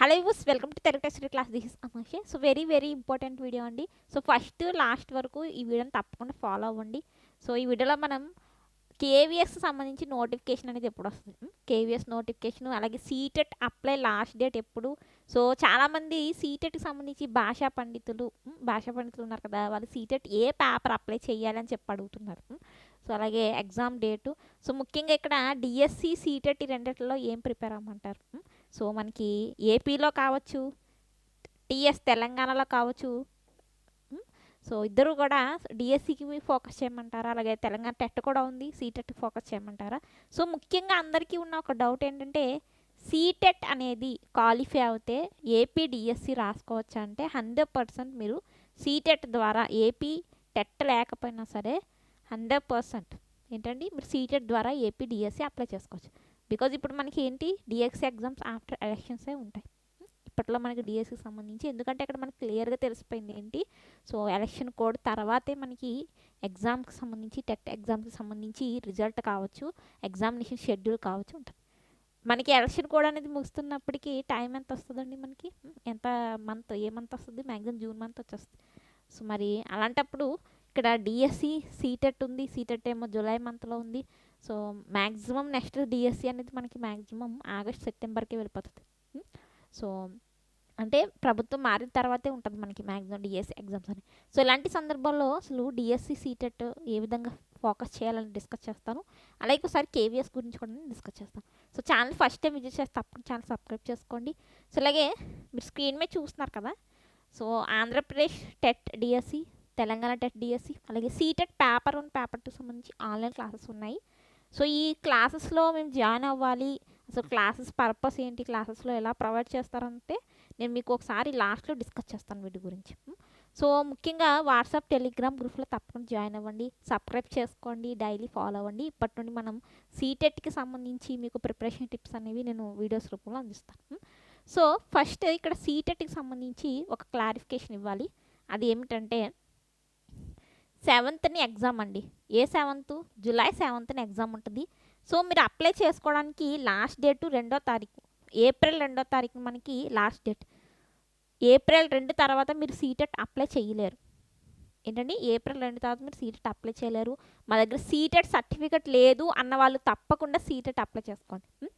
Hello use welcome to Telugu test class this అమాషే so very very important video అండి. So first last వరకు ఈ వీడియోని తప్పకుండా follow అవ్వండి. సో ఈ వీడియోలో మనం కేవీఎస్ సంబంధించి నోటిఫికేషన్ అనేది ఎప్పుడు వస్తుంది? కేవీఎస్ నోటిఫికేషన్ అలాగే సీటెట్ అప్లై లాస్ట్ డేట్ ఎప్పుడు? సో చాలామంది సీటెట్కి సంబంధించి భాషా పండితులు భాషా పండితులు ఉన్నారు కదా వాళ్ళు సీటెట్ ఏ పేపర్ అప్లై చేయాలని చెప్పి అడుగుతున్నారు. సో అలాగే ఎగ్జామ్ డేటు సో ముఖ్యంగా ఇక్కడ డిఎస్సి సీటెట్ ఈ రెండిట్లో ఏం ప్రిపేర్ అవ్వమంటారు? సో మనకి ఏపీలో కావచ్చు టీఎస్ తెలంగాణలో కావచ్చు సో ఇద్దరు కూడా డిఎస్సికి ఫోకస్ చేయమంటారా? అలాగే తెలంగాణ టెట్ కూడా ఉంది సీటెట్ ఫోకస్ చేయమంటారా? సో ముఖ్యంగా అందరికీ ఉన్న ఒక డౌట్ ఏంటంటే సీటెట్ అనేది క్వాలిఫై అవుతే ఏపీ డిఎస్సి రాసుకోవచ్చా అంటే హండ్రెడ్ పర్సెంట్ మీరు సీటెట్ ద్వారా ఏపీ టెట్ లేకపోయినా సరే హండ్రెడ్ పర్సెంట్. ఏంటండి? మీరు సీటెట్ ద్వారా ఏపీ డిఎస్సి అప్లై చేసుకోవచ్చు. బికాజ్ ఇప్పుడు మనకి ఏంటి? డిఎక్సి ఎగ్జామ్స్ ఆఫ్టర్ ఎలక్షన్సే ఉంటాయి. ఇప్పట్లో మనకి డిఎస్సికి సంబంధించి ఎందుకంటే అక్కడ మనకి క్లియర్గా తెలిసిపోయింది ఏంటి? సో ఎలక్షన్ కోడ్ తర్వాతే మనకి ఎగ్జామ్కి సంబంధించి టెట్ ఎగ్జామ్కి సంబంధించి రిజల్ట్ కావచ్చు ఎగ్జామినేషన్ షెడ్యూల్ కావచ్చు ఉంటుంది మనకి ఎలక్షన్ కోడ్ అనేది ముగుస్తున్నప్పటికీ టైం ఎంత వస్తుందండి మనకి? ఎంత మంత్ ఏ మంత్ వస్తుంది? మ్యాక్సిమం జూన్ మంత్ వచ్చేస్తుంది. సో మరి అలాంటప్పుడు ఇక్కడ డిఎస్సి సీటెట్ ఉంది. సీటెట్ ఏమో జూలై మంత్లో ఉంది. సో మ్యాక్సిమం నెక్స్ట్ డిఎస్సి అనేది మనకి మ్యాక్సిమం ఆగస్ట్ సెప్టెంబర్కి వెళ్ళిపోతుంది. సో అంటే ప్రభుత్వం మారిన తర్వాతే ఉంటుంది మనకి మ్యాక్సిమం డిఎస్సి ఎగ్జామ్స్ అని. సో ఇలాంటి సందర్భాల్లో అసలు డిఎస్సి సీటెట్ ఏ విధంగా ఫోకస్ చేయాలని డిస్కస్ చేస్తాను. అలాగే ఒకసారి కేవీఎస్ గురించి కూడా నేను డిస్కస్ చేస్తాను. So channel first time visit చేస్తే తప్పకుండా ఛానల్ సబ్స్క్రైబ్ చేసుకోండి. సో అలాగే మీరు స్క్రీన్ మీద చూస్తున్నారు కదా? So Andhra Pradesh TET DSC Telangana TET DSC అలాగే CTET paper one paper two సంబంధించి ఆన్లైన్ క్లాసెస్ ఉన్నాయి. సో ఈ క్లాసెస్లో మేము జాయిన్ అవ్వాలి. అసలు క్లాసెస్ పర్పస్ ఏంటి? క్లాసెస్లో ఎలా ప్రొవైడ్ చేస్తారంటే నేను మీకు ఒకసారి లాస్ట్లో డిస్కస్ చేస్తాను వీటి గురించి. సో ముఖ్యంగా వాట్సాప్ టెలిగ్రామ్ గ్రూప్లో తప్పకుండా జాయిన్ అవ్వండి. సబ్స్క్రైబ్ చేసుకోండి. డైలీ ఫాలో అవ్వండి. ఇప్పటి నుండి మనం సీటెట్కి సంబంధించి మీకు ప్రిపరేషన్ టిప్స్ అనేవి నేను వీడియోస్ రూపంలో అందిస్తాను. సో ఫస్ట్ ఇక్కడ సీటెట్కి సంబంధించి ఒక క్లారిఫికేషన్ ఇవ్వాలి. అది ఏమిటంటే సెవెంత్ని ఎగ్జామ్ అండి. ఏ సెవెంత్? జూలై సెవెంత్ని ఎగ్జామ్ ఉంటుంది. సో మీరు అప్లై చేసుకోవడానికి లాస్ట్ డేటు రెండో తారీఖు ఏప్రిల్ రెండో తారీఖు మనకి లాస్ట్ డేట్. ఏప్రిల్ రెండు తర్వాత మీరు సీటెట్ అప్లై చేయలేరు. ఏంటండి? ఏప్రిల్ రెండు తర్వాత మీరు సీటెట్ అప్లై చేయలేరు. మా దగ్గర సీటెట్ సర్టిఫికెట్ లేదు అన్న వాళ్ళు తప్పకుండా సీటెట్ అప్లై చేసుకోండి.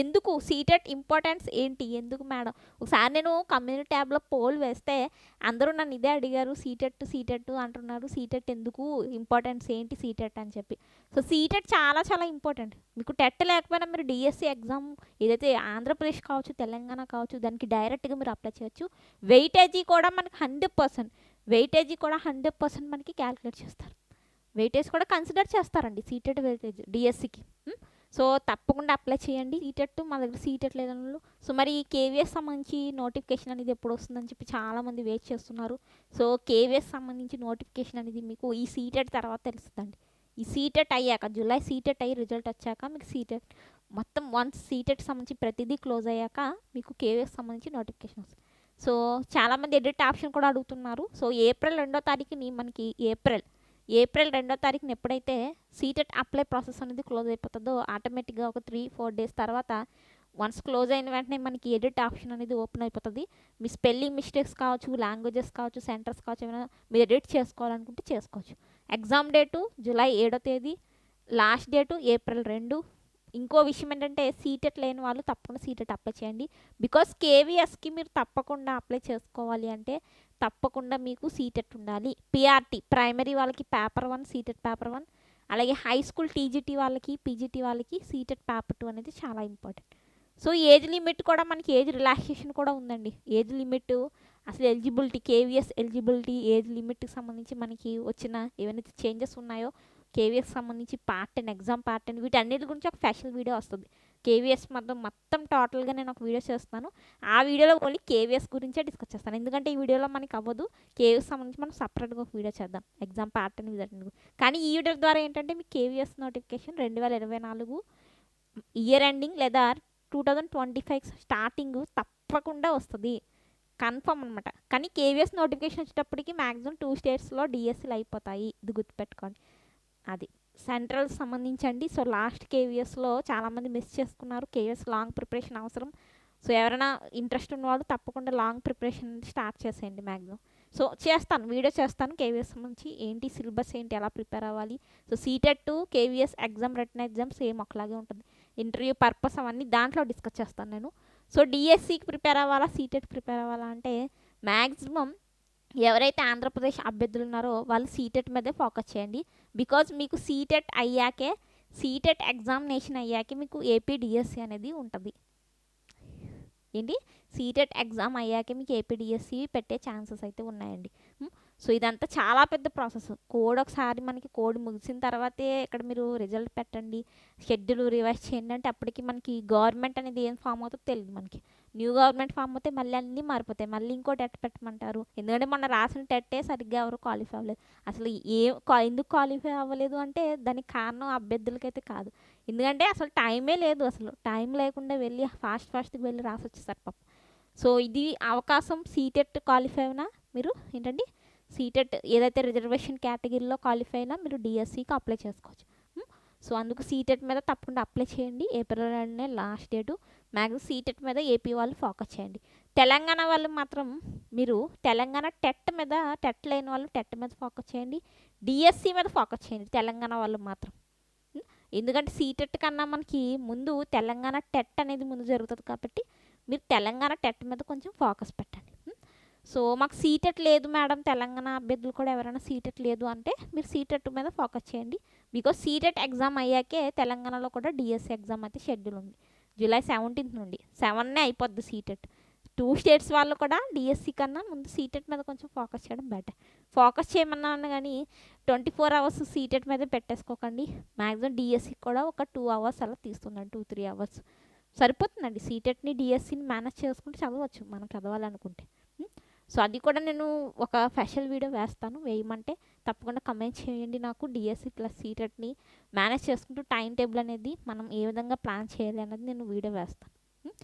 ఎందుకు సీటెట్ ఇంపార్టెన్స్ ఏంటి? ఎందుకు మేడం? ఒకసారి నేను కమ్యూనిటీ ట్యాబ్లో పోల్ వేస్తే అందరూ నన్ను ఇదే అడిగారు సీటెట్ సీటెట్ అంటున్నారు సీటెట్ ఎందుకు? ఇంపార్టెన్స్ ఏంటి సీటెట్ అని చెప్పి. సో సీటెట్ చాలా చాలా ఇంపార్టెంట్. మీకు టెట్ లేకపోయినా మీరు డిఎస్సి ఎగ్జామ్ ఏదైతే ఆంధ్రప్రదేశ్ కావచ్చు తెలంగాణ కావచ్చు దానికి డైరెక్ట్గా మీరు అప్లై చేయొచ్చు. వెయిటేజీ కూడా మనకి హండ్రెడ్ పర్సెంట్. వెయిటేజీ కూడా హండ్రెడ్ పర్సెంట్ మనకి క్యాలిక్యులేట్ చేస్తారు. వెయిటేజ్ కూడా కన్సిడర్ చేస్తారండి సీటెట్ వెయిటేజ్ డిఎస్సికి. సో తప్పకుండా అప్లై చేయండి. సీటెట్ మా దగ్గర సీటెట్ లేదన్న సో మరి ఈ కేవీఎస్ సంబంధించి నోటిఫికేషన్ అనేది ఎప్పుడు వస్తుందని చెప్పి చాలామంది వెయిట్ చేస్తున్నారు. సో కేవీఎస్ సంబంధించి నోటిఫికేషన్ అనేది మీకు ఈ సీటెట్ తర్వాత తెలుస్తుందండి. ఈ సీటెట్ అయ్యాక జూలై సీటెట్ అయ్యి రిజల్ట్ వచ్చాక మీకు సీటెట్ మొత్తం వన్స్ సీటెట్ సంబంధించి ప్రతిదీ క్లోజ్ అయ్యాక మీకు కేవీఎస్ సంబంధించి నోటిఫికేషన్ వస్తుంది. సో చాలామంది ఎడిట్ ఆప్షన్ కూడా అడుగుతున్నారు. సో ఏప్రిల్ రెండో తారీఖుని మనకి ఏప్రిల్ ఏప్రిల్ రెండో తారీఖున ఎప్పుడైతే సీటెట్ అప్లై ప్రాసెస్ అనేది క్లోజ్ అయిపోతుందో ఆటోమేటిక్గా ఒక త్రీ ఫోర్ డేస్ తర్వాత వన్స్ క్లోజ్ అయిన వెంటనే మనకి ఎడిట్ ఆప్షన్ అనేది ఓపెన్ అయిపోతుంది. మీ స్పెల్లింగ్ మిస్టేక్స్ కావచ్చు లాంగ్వేజెస్ కావచ్చు సెంటర్స్ కావచ్చు ఏమైనా మీరు ఎడిట్ చేసుకోవాలనుకుంటే చేసుకోవచ్చు. ఎగ్జామ్ డేటు జూలై ఏడో తేదీ లాస్ట్ డేటు ఏప్రిల్ రెండు ఇంకో విషయం ఏంటంటే సీటెట్ లేని వాళ్ళు తప్పకుండా సీటెట్ అప్లై చేయండి. బికాస్ కేవీఎస్కి మీరు తప్పకుండా అప్లై చేసుకోవాలి అంటే తప్పకుండా మీకు సీటెట్ ఉండాలి. పిఆర్టీ ప్రైమరీ వాళ్ళకి paper one CTET paper one. అలాగే హై స్కూల్ టీజీటీ వాళ్ళకి పీజీటీ వాళ్ళకి సీటెట్ పేపర్ టూ అనేది చాలా ఇంపార్టెంట్. సో ఏజ్ లిమిట్ కూడా మనకి ఏజ్ రిలాక్సేషన్ కూడా ఉందండి. ఏజ్ లిమిట్ అసలు ఎలిజిబిలిటీ కేవీఎస్ ఎలిజిబిలిటీ ఏజ్ లిమిట్కి సంబంధించి మనకి వచ్చిన ఏవైనా చేంజెస్ ఉన్నాయో కేవీఎస్ సంబంధించి పార్ట్ ఎగ్జామ్ పార్ట్ టెన్ వీటన్నిటి గురించి ఒక స్పెషల్ వీడియో వస్తుంది. కేవీఎస్ మొత్తం మొత్తం టోటల్గా నేను ఒక వీడియో చేస్తాను. ఆ వీడియోలో ఓన్లీ కేవీఎస్ గురించే డిస్కస్ చేస్తాను. ఎందుకంటే ఈ వీడియోలో మనకి అవ్వదు. కేవీఎస్ సంబంధించి మనం సపరేట్గా ఒక వీడియో చేద్దాం. ఎగ్జామ్ పార్ట్ టెన్ కానీ ఈ వీడియో ద్వారా ఏంటంటే మీకు కేవీఎస్ నోటిఫికేషన్ రెండు వేల ఇరవై నాలుగు ఇయర్ ఎండింగ్ లేదా two thousand twenty five starting తప్పకుండా వస్తుంది. కన్ఫర్మ్ అనమాట కానీ కేవీఎస్ నోటిఫికేషన్ వచ్చేటప్పటికి మ్యాక్సిమం టూ స్టేట్స్లో డిఎస్సీలు అయిపోతాయి. ఇది గుర్తుపెట్టుకోండి. అది. సెంట్రల్ సంబంధించండి. సో లాస్ట్ కేవీఎస్లో చాలామంది మిస్ చేసుకున్నారు. కేవీఎస్ లాంగ్ ప్రిపరేషన్ అవసరం. సో ఎవరైనా ఇంట్రెస్ట్ ఉన్న వాళ్ళు తప్పకుండా లాంగ్ ప్రిపరేషన్ స్టార్ట్ చేసేయండి మ్యాక్సిమం సో చేస్తాను. వీడియో చేస్తాను. కేవీఎస్ నుంచి ఏంటి సిలబస్ ఏంటి ఎలా ప్రిపేర్ అవ్వాలి. So CTET to KVS exam written exam same ఒకలాగే ఉంటుంది. ఇంటర్వ్యూ పర్పస్ అవన్నీ దాంట్లో డిస్కస్ చేస్తాను నేను. సో డిఎస్సికి ప్రిపేర్ అవ్వాలా సీటెట్ ప్రిపేర్ అవ్వాలా అంటే మ్యాక్సిమం ఎవరైతే ఆంధ్రప్రదేశ్ అభ్యర్థులు ఉన్నారో వాళ్ళు సీటెట్ మీదే ఫోకస్ చేయండి. బికాజ్ మీకు సీటెట్ అయ్యాకే సీటెట్ ఎగ్జామినేషన్ అయ్యాకే మీకు ఏపీడిఎస్సి అనేది ఉంటుంది. ఏంటి? సీటెట్ ఎగ్జామ్ అయ్యాకే మీకు ఏపీడిఎస్సి పెట్టే ఛాన్సెస్ అయితే ఉన్నాయండి. సో ఇదంతా చాలా పెద్ద ప్రాసెస్ కోడ్ ఒకసారి మనకి కోడ్ ముగిసిన తర్వాతే ఇక్కడ మీరు రిజల్ట్ పెట్టండి. షెడ్యూల్ రివైజ్ చేయండి అంటే అప్పటికి మనకి గవర్నమెంట్ అనేది ఏం ఫామ్ అవుతుందో తెలియదు మనకి. న్యూ గవర్నమెంట్ ఫామ్ అవుతే మళ్ళీ అన్నీ మారిపోతాయి. మళ్ళీ ఇంకో టెట్ పెట్టమంటారు. ఎందుకంటే మొన్న రాసిన టెట్టే సరిగ్గా ఎవరు క్వాలిఫై అవ్వలేదు. అసలు ఏ ఎందుకు క్వాలిఫై అవ్వలేదు అంటే దానికి కారణం అభ్యర్థులకైతే కాదు. ఎందుకంటే అసలు టైమే లేదు అసలు. టైం లేకుండా వెళ్ళి ఫాస్ట్ ఫాస్ట్గా వెళ్ళి రాసి వచ్చేసారు పాప. సో ఇది అవకాశం సీటెట్ క్వాలిఫై అయినా మీరు ఏంటంటే సీటెట్ ఏదైతే రిజర్వేషన్ కేటగిరీలో క్వాలిఫై అయినా మీరు డిఎస్సికి అప్లై చేసుకోవచ్చు. సో అందుకు సీటెట్ మీద తప్పకుండా అప్లై చేయండి ఏప్రిల్ రెండునే లాస్ట్ డేటు మ్యాక్సిమం సీటెట్ మీద ఏపీ వాళ్ళు ఫోకస్ చేయండి తెలంగాణ వాళ్ళు మాత్రం మీరు తెలంగాణ టెట్ మీద టెట్ లేని వాళ్ళు టెట్ మీద ఫోకస్ చేయండి డిఎస్సి మీద ఫోకస్ చేయండి తెలంగాణ వాళ్ళు మాత్రం ఎందుకంటే సీటెట్ కన్నా మనకి ముందు తెలంగాణ టెట్ అనేది ముందు జరుగుతుంది కాబట్టి మీరు తెలంగాణ టెట్ మీద కొంచెం ఫోకస్ పెట్టండి సో మాకు సీటెట్ లేదు మేడం తెలంగాణ అభ్యర్థులు కూడా ఎవరైనా సీటెట్ లేదు అంటే మీరు సీటెట్ మీద ఫోకస్ చేయండి బికాస్ సీటెట్ ఎగ్జామ్ అయ్యాకే తెలంగాణలో కూడా డిఎస్సి ఎగ్జామ్ అయితే షెడ్యూల్ ఉంది. జూలై సెవెంటీన్త్ నుండి. సెవెన్నే అయిపోద్ది సీటెట్ టూ స్టేట్స్ వాళ్ళు కూడా డిఎస్సి కన్నా ముందు సీటెట్ మీద కొంచెం ఫోకస్ చేయడం బెటర్ ఫోకస్ చేయమన్నాను కానీ ట్వంటీ ఫోర్ అవర్స్ సీటెట్ మీద పెట్టేసుకోకండి. మ్యాక్సిమం డిఎస్సి కూడా ఒక టూ అవర్స్ అలా తీస్తుందండి టూ త్రీ అవర్స్ సరిపోతుందండి. సీటెట్ని డిఎస్సిని మేనేజ్ చేసుకుంటే చదవచ్చు. మనం చదవాలనుకుంటే. Hmm? సో అది కూడా నేను ఒక స్పెషల్ వీడియో వేస్తాను. వేయమంటే తప్పకుండా కమెంట్ చేయండి నాకు. డిఎస్సి ప్లస్ సీటెట్ని మేనేజ్ చేసుకుంటూ టైం టేబుల్ అనేది మనం ఏ విధంగా ప్లాన్ చేయాలి అన్నది నేను వీడియో వేస్తాను. Hmm?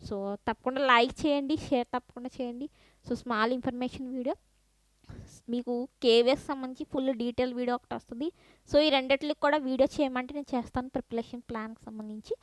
సో తప్పకుండా లైక్ చేయండి షేర్ తప్పకుండా చేయండి. సో స్మాల్ ఇన్ఫర్మేషన్ వీడియో మీకు కేవీఎస్ సంబంధించి ఫుల్ డీటెయిల్ వీడియో ఒకటి వస్తుంది. సో ఈ రెండిట్లకి కూడా వీడియో చేయమంటే నేను చేస్తాను ప్రిపరేషన్ ప్లాన్కి సంబంధించి.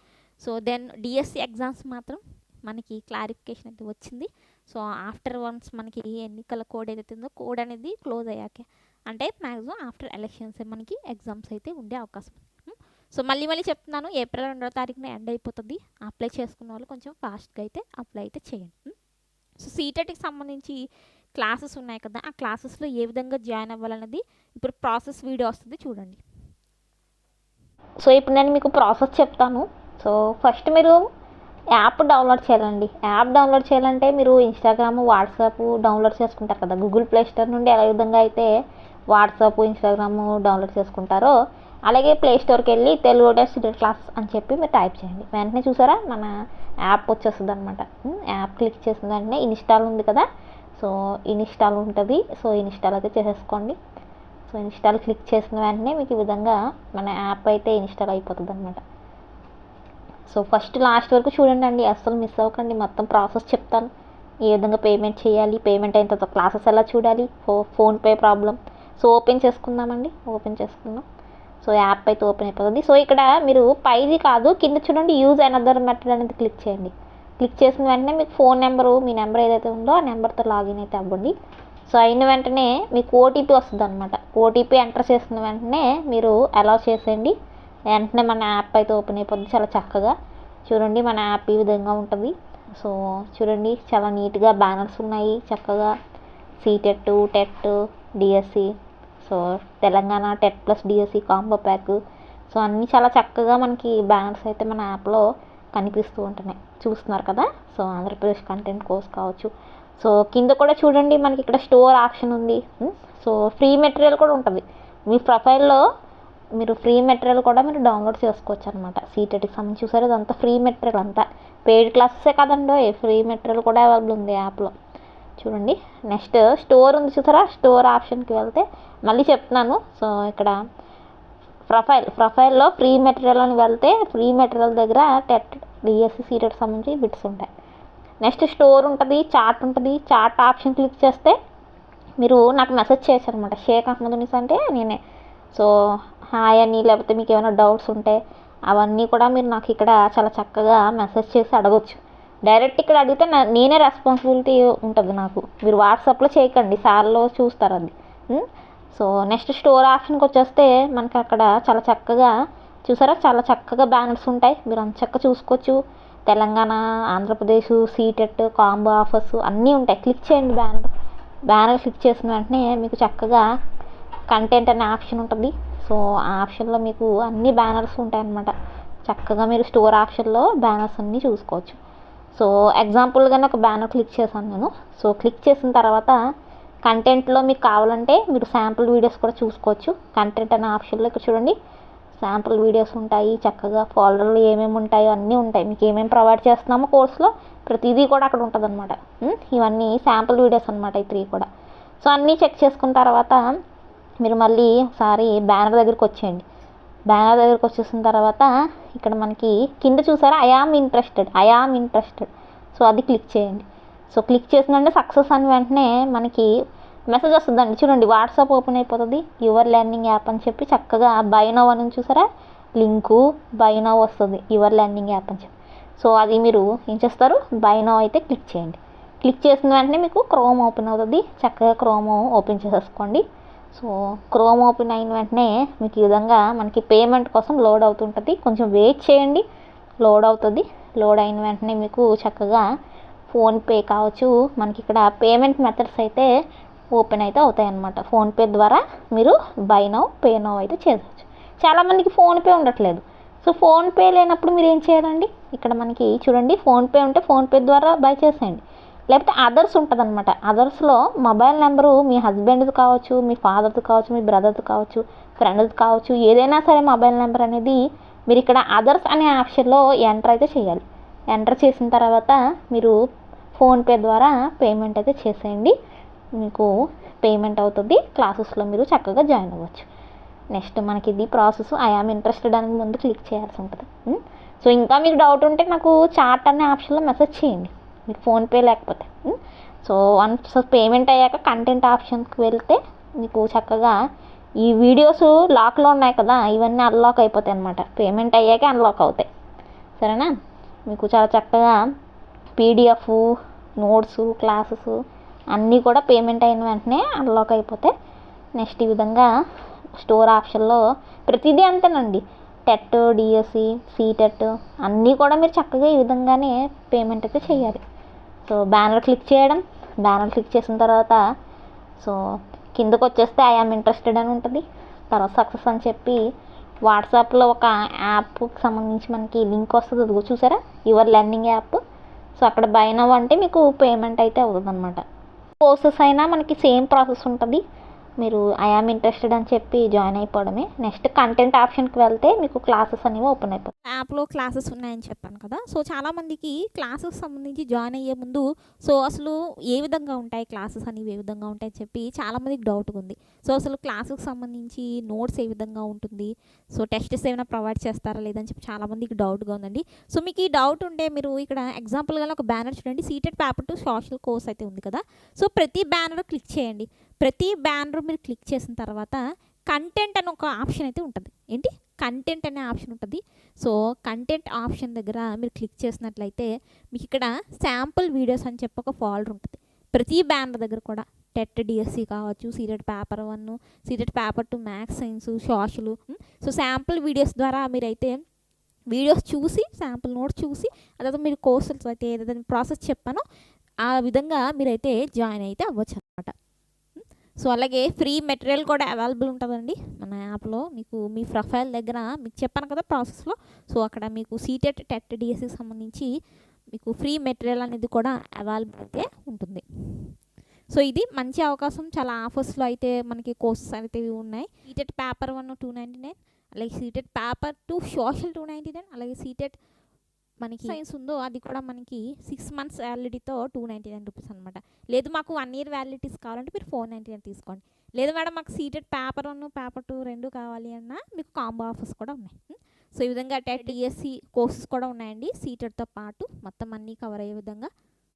సో దెన్ డిఎస్సి ఎగ్జామ్స్ మాత్రం మనకి క్లారిఫికేషన్ అయితే వచ్చింది. సో ఆఫ్టర్ వన్స్ మనకి ఎన్నికల కోడ్ ఏదైతే ఉందో కోడ్ అనేది క్లోజ్ అయ్యాకే అంటే మ్యాక్సిమం ఆఫ్టర్ ఎలక్షన్స్ మనకి ఎగ్జామ్స్ అయితే ఉండే అవకాశం. ఉంది సో మళ్ళీ మళ్ళీ చెప్తున్నాను ఏప్రిల్ రెండో తారీఖున ఎండ్ అయిపోతుంది. అప్లై చేసుకున్న వాళ్ళు కొంచెం ఫాస్ట్గా అయితే అప్లై అయితే చేయండి. సో సీటెట్కి సంబంధించి క్లాసెస్ ఉన్నాయి కదా ఆ క్లాసెస్లో ఏ విధంగా జాయిన్ అవ్వాలన్నది ఇప్పుడు ప్రాసెస్ వీడియో వస్తుంది చూడండి. సో ఇప్పుడు నేను మీకు ప్రాసెస్ చెప్తాను. సో ఫస్ట్ మీరు యాప్ డౌన్లోడ్ చేయాలండి. యాప్ డౌన్లోడ్ చేయాలంటే మీరు ఇన్స్టాగ్రామ్ వాట్సాప్ డౌన్లోడ్ చేసుకుంటారు కదా గూగుల్ ప్లే స్టోర్ నుండి ఏ విధంగా అయితే వాట్సాప్ ఇన్స్టాగ్రామ్ డౌన్లోడ్ చేసుకుంటారో అలాగే ప్లే స్టోర్కి వెళ్ళి తెలుగు టెస్ట్ క్లాస్ అని చెప్పి మీరు టైప్ చేయండి. వెంటనే చూసారా? మన యాప్ వచ్చేస్తుంది అనమాట యాప్ క్లిక్ చేసిన వెంటనే ఇన్స్టాల్ ఉంది కదా? సో ఇన్స్టాల్ ఉంటుంది. సో ఇన్స్టాల్ అయితే చేసేసుకోండి. సో ఇన్స్టాల్ క్లిక్ చేసిన వెంటనే మీకు ఈ విధంగా మన యాప్ అయితే ఇన్స్టాల్ అయిపోతుంది అనమాట సో ఫస్ట్ లాస్ట్ వరకు చూడండి అండి. అస్సలు మిస్ అవ్వకండి. మొత్తం ప్రాసెస్ చెప్తాను. ఏ విధంగా పేమెంట్ చేయాలి? పేమెంట్ అయిన తర్వాత క్లాసెస్ ఎలా చూడాలి? ఫో ఫోన్పే ప్రాబ్లం సో ఓపెన్ చేసుకుందామండి. ఓపెన్ చేసుకుందాం. సో యాప్ అయితే ఓపెన్ అయిపోతుంది. సో ఇక్కడ మీరు పైది కాదు కింద చూడండి యూజ్ అనదర్ మెథడ్ అనేది క్లిక్ చేయండి. క్లిక్ చేసిన వెంటనే మీకు ఫోన్ నెంబరు మీ నెంబర్ ఏదైతే ఉందో ఆ నెంబర్తో లాగిన్ అయితే అవ్వండి. సో అయిన వెంటనే మీకు ఓటీపీ వస్తుంది అనమాట ఓటీపీ ఎంటర్ చేసిన వెంటనే మీరు అలౌ చేసేయండి. వెంటనే మన యాప్ అయితే ఓపెన్ అయిపోతుంది చాలా చక్కగా. చూడండి మన యాప్ ఈ విధంగా ఉంటుంది. సో చూడండి చాలా నీట్గా బ్యానర్స్ ఉన్నాయి. చక్కగా CTET TET DSC so Telangana TET plus DSC combo pack. So అన్నీ చాలా చక్కగా మనకి బ్యానర్స్ అయితే మన యాప్లో కనిపిస్తూ ఉంటున్నాయి. చూస్తున్నారు కదా? సో ఆంధ్రప్రదేశ్ కంటెంట్ కోర్స్ కావచ్చు. సో కింద కూడా చూడండి మనకి ఇక్కడ స్టోర్ ఆప్షన్ ఉంది. సో ఫ్రీ మెటీరియల్ కూడా ఉంటుంది. మీ ప్రొఫైల్లో మీరు ఫ్రీ మెటీరియల్ కూడా మీరు డౌన్లోడ్ చేసుకోవచ్చు అనమాట సీటెట్కి సంబంధించి చూసారు ఇదంతా ఫ్రీ మెటీరియల్ అంతా. పెయిడ్ క్లాసెసే కదండో ఫ్రీ మెటీరియల్ కూడా అవైలబుల్ ఉంది యాప్లో. చూడండి నెక్స్ట్ స్టోర్ ఉంది చూసారా? స్టోర్ ఆప్షన్కి వెళ్తే మళ్ళీ చెప్తున్నాను. సో ఇక్కడ ప్రొఫైల్ ప్రొఫైల్లో ఫ్రీ మెటీరియల్ అని వెళ్తే ఫ్రీ మెటీరియల్ దగ్గర టెట్ డిఎస్సి సీటెట్ సంబంధించి బిట్స్ ఉంటాయి. నెక్స్ట్ స్టోర్ ఉంటుంది చార్ట్ ఉంటుంది. చార్ట్ ఆప్షన్ క్లిక్ చేస్తే మీరు నాకు మెసేజ్ చేశారు అనమాట షేక్ అహ్మద్ ఉనిస్ అంటే నేనే. సో హాయ్ అని లేకపోతే మీకు ఏమైనా డౌట్స్ ఉంటే అవన్నీ కూడా మీరు నాకు ఇక్కడ చాలా చక్కగా మెసేజ్ చేసి అడగొచ్చు. డైరెక్ట్ ఇక్కడ అడిగితే నేనే రెస్పాన్సిబిలిటీ ఉంటుంది నాకు. మీరు వాట్సాప్లో చేయకండి సార్లో చూస్తారు అది. సో నెక్స్ట్ స్టోర్ ఆప్షన్కి వచ్చేస్తే మనకి అక్కడ చాలా చక్కగా చూసారా? చాలా చక్కగా బ్యానర్స్ ఉంటాయి. మీరు అంత చక్క చూసుకోవచ్చు. Telangana Andhra Pradesh CTET combo offers అన్నీ ఉంటాయి. క్లిక్ చేయండి బ్యానర్. బ్యానర్ క్లిక్ చేసిన వెంటనే మీకు చక్కగా కంటెంట్ అనే ఆప్షన్ ఉంటుంది. సో ఆ ఆప్షన్లో మీకు అన్ని బ్యానర్స్ ఉంటాయి అన్నమాట చక్కగా మీరు స్టోర్ ఆప్షన్లో బ్యానర్స్ అన్నీ చూసుకోవచ్చు. సో ఎగ్జాంపుల్గానే ఒక బ్యానర్ క్లిక్ చేశాను నేను. సో క్లిక్ చేసిన తర్వాత కంటెంట్లో మీకు కావాలంటే మీరు శాంపుల్ వీడియోస్ కూడా చూసుకోవచ్చు. కంటెంట్ అనే ఆప్షన్లో ఇక్కడ చూడండి. శాంపుల్ వీడియోస్ ఉంటాయి చక్కగా ఫోల్డర్లు ఏమేమి ఉంటాయో అన్నీ ఉంటాయి. మీకు ఏమేమి ప్రొవైడ్ చేస్తున్నామో కోర్సులో ప్రతిదీ కూడా అక్కడ ఉంటుంది అనమాట ఇవన్నీ శాంపుల్ వీడియోస్ అనమాట ఈ త్రీ కూడా. సో అన్నీ చెక్ చేసుకున్న తర్వాత మీరు మళ్ళీ ఒకసారి బ్యానర్ దగ్గరికి వచ్చేయండి. బ్యానర్ దగ్గరికి వచ్చేసిన తర్వాత ఇక్కడ మనకి కింద చూసారా? I am interested I am interested. So అది క్లిక్ చేయండి. సో క్లిక్ చేసిందంటే సక్సెస్ అని వెంటనే మనకి మెసేజ్ వస్తుందండి. చూడండి వాట్సాప్ ఓపెన్ అయిపోతుంది. యువర్ లెర్నింగ్ యాప్ అని చెప్పి చక్కగా బై అని చూసారా? లింకు బైనవ్ వస్తుంది. యువర్ లెర్నింగ్ యాప్ అని చెప్పి. సో అది మీరు ఏం చేస్తారు? బైనవ్ అయితే క్లిక్ చేయండి. క్లిక్ చేసిన వెంటనే మీకు క్రోమ్ ఓపెన్ అవుతుంది. చక్కగా క్రోమ్ ఓపెన్ చేసేసుకోండి. సో క్రోమ్ ఓపెన్ అయిన వెంటనే మీకు ఈ విధంగా మనకి పేమెంట్ కోసం లోడ్ అవుతుంటుంది. కొంచెం వెయిట్ చేయండి. లోడ్ అవుతుంది. లోడ్ అయిన వెంటనే మీకు చక్కగా ఫోన్పే కావచ్చు మనకి ఇక్కడ పేమెంట్ మెథడ్స్ అయితే ఓపెన్ అయితే అవుతాయి అన్నమాట ఫోన్పే ద్వారా మీరు బై నౌ పే నౌ అయితే చేయవచ్చు చాలామందికి ఫోన్పే ఉండట్లేదు. సో ఫోన్పే లేనప్పుడు మీరు ఏం చేయాలండి? ఇక్కడ మనకి చూడండి ఫోన్పే ఉంటే ఫోన్పే ద్వారా బై చేసేయండి. లేకపోతే అదర్స్ ఉంటుంది అనమాట అదర్స్లో మొబైల్ నెంబరు మీ హస్బెండ్ది కావచ్చు మీ ఫాదర్ది కావచ్చు మీ బ్రదర్ది కావచ్చు ఫ్రెండ్ది కావచ్చు ఏదైనా సరే మొబైల్ నెంబర్ అనేది మీరు ఇక్కడ అదర్స్ అనే ఆప్షన్లో ఎంటర్ అయితే చేయాలి. ఎంటర్ చేసిన తర్వాత మీరు ఫోన్పే ద్వారా పేమెంట్ అయితే చేసేయండి. మీకు పేమెంట్ అవుతుంది. క్లాసెస్లో మీరు చక్కగా జాయిన్ అవ్వచ్చు. నెక్స్ట్ మనకి ఇది ప్రాసెస్. ఐఆమ్ ఇంట్రెస్టెడ్ అని ముందు క్లిక్ చేయాల్సి ఉంటుంది. సో ఇంకా మీకు డౌట్ ఉంటే నాకు చాట్ అనే ఆప్షన్లో మెసేజ్ చేయండి. మీకు ఫోన్పే లేకపోతే. సో వన్స్ పేమెంట్ అయ్యాక కంటెంట్ ఆప్షన్కి వెళ్తే మీకు చక్కగా ఈ వీడియోస్ లాక్లో ఉన్నాయి కదా ఇవన్నీ అన్లాక్ అయిపోతాయి అనమాట పేమెంట్ అయ్యాకే అన్లాక్ అవుతాయి. సరేనా? మీకు చాలా చక్కగా పీడిఎఫ్ నోట్సు క్లాసెస్ అన్నీ కూడా పేమెంట్ అయిన వెంటనే అన్లాక్ అయిపోతాయి నెక్స్ట్ ఈ విధంగా స్టోర్ ఆప్షన్లో ప్రతిదీ అంతేనండి. టెట్ డిఎస్సి సీటెట్ అన్నీ కూడా మీరు చక్కగా ఈ విధంగానే పేమెంట్ అయితే చేయాలి. సో బ్యానర్ క్లిక్ చేయడం బ్యానర్ క్లిక్ చేసిన తర్వాత సో కిందకు వచ్చేస్తే ఐఆమ్ ఇంట్రెస్టెడ్ అని ఉంటుంది. తర్వాత సక్సెస్ అని చెప్పి వాట్సాప్లో ఒక యాప్కి సంబంధించి మనకి లింక్ వస్తుంది. అదిగో చూసారా? యువర్ లెర్నింగ్ యాప్ సో అక్కడ బై నవ్ అంటే మీకు పేమెంట్ అయితే అవుతుంది అనమాట కోర్సెస్ అయినా మనకి సేమ్ ప్రాసెస్ ఉంటుంది. మీరు ఐఆమ్ ఇంట్రెస్టెడ్ అని చెప్పి జాయిన్ అయిపోవడమే. నెక్స్ట్ కంటెంట్ ఆప్షన్కి వెళ్తే మీకు క్లాసెస్ అనేవి ఓపెన్ అయిపోతాయి. యాప్లో క్లాసెస్ ఉన్నాయని చెప్పాను కదా. సో చాలామందికి క్లాసెస్ సంబంధించి జాయిన్ అయ్యే ముందు సో అసలు ఏ విధంగా ఉంటాయి క్లాసెస్ అనేవి ఏ విధంగా ఉంటాయని చెప్పి చాలామందికి డౌట్ ఉంది. సో అసలు క్లాసెస్కి సంబంధించి నోట్స్ ఏ విధంగా ఉంటుంది? సో టెస్ట్స్ ఏమైనా ప్రొవైడ్ చేస్తారా లేదని చెప్పి చాలామందికి డౌట్గా ఉందండి. సో మీకు ఈ డౌట్ ఉంటే మీరు ఇక్కడ ఎగ్జాంపుల్గా ఒక బ్యానర్ చూడండి. CTET paper two social course అయితే ఉంది కదా. సో ప్రతి బ్యానర్ క్లిక్ చేయండి. ప్రతి బ్యానర్ మీరు క్లిక్ చేసిన తర్వాత కంటెంట్ అని ఒక ఆప్షన్ అయితే ఉంటుంది. ఏంటి? కంటెంట్ అనే ఆప్షన్ ఉంటుంది. సో కంటెంట్ ఆప్షన్ దగ్గర మీరు క్లిక్ చేసినట్లయితే మీకు ఇక్కడ శాంపుల్ వీడియోస్ అని చెప్పి ఒక ఫోల్డర్ ఉంటుంది. ప్రతి బ్యానర్ దగ్గర కూడా. టెట్ డిఎస్సి కావచ్చు CTET paper one CTET paper two maths science social so sample videos ద్వారా మీరైతే వీడియోస్ చూసి శాంపుల్ నోట్ చూసి అదే మీరు కోర్సులు అయితే ఏదైతే ప్రాసెస్ చెప్పానో ఆ విధంగా మీరైతే జాయిన్ అయితే అవ్వచ్చు అనమాట సో అలాగే ఫ్రీ మెటీరియల్ కూడా అవైలబుల్ ఉంటుందండి మన యాప్లో. మీకు మీ ప్రొఫైల్ దగ్గర మీకు చెప్పాను కదా ప్రాసెస్లో. సో అక్కడ మీకు సీటెట్ టెట్ డిఎస్సికి సంబంధించి మీకు ఫ్రీ మెటీరియల్ అనేది కూడా అవైలబుల్ అయితే ఉంటుంది. సో ఇది మంచి అవకాశం. చాలా ఆఫర్స్లో అయితే మనకి కోర్సెస్ అయితే ఇవి ఉన్నాయి. CTET paper one two ninety nine అలాగే CTET paper two social two ninety nine అలాగే సీటెట్ మనకి సైన్స్ ఉందో అది కూడా మనకి సిక్స్ మంత్స్ వ్యాలిడిటీతో టూ నైంటీ నైన్ రూపీస్ అనమాట లేదు మాకు వన్ ఇయర్ వ్యాలిడిటీస్ కావాలంటే మీరు ఫోర్ నైంటీ నైన్ తీసుకోండి. లేదు మేడం మాకు CTET paper one paper two రెండు కావాలి అన్నా మీకు కాంబో ఆఫర్స్ కూడా ఉన్నాయి? సో ఈ విధంగా టెట్ డిఎస్సి కోర్సెస్ కూడా ఉన్నాయండి. సీటెడ్తో పాటు మొత్తం అన్నీ కవర్ అయ్యే విధంగా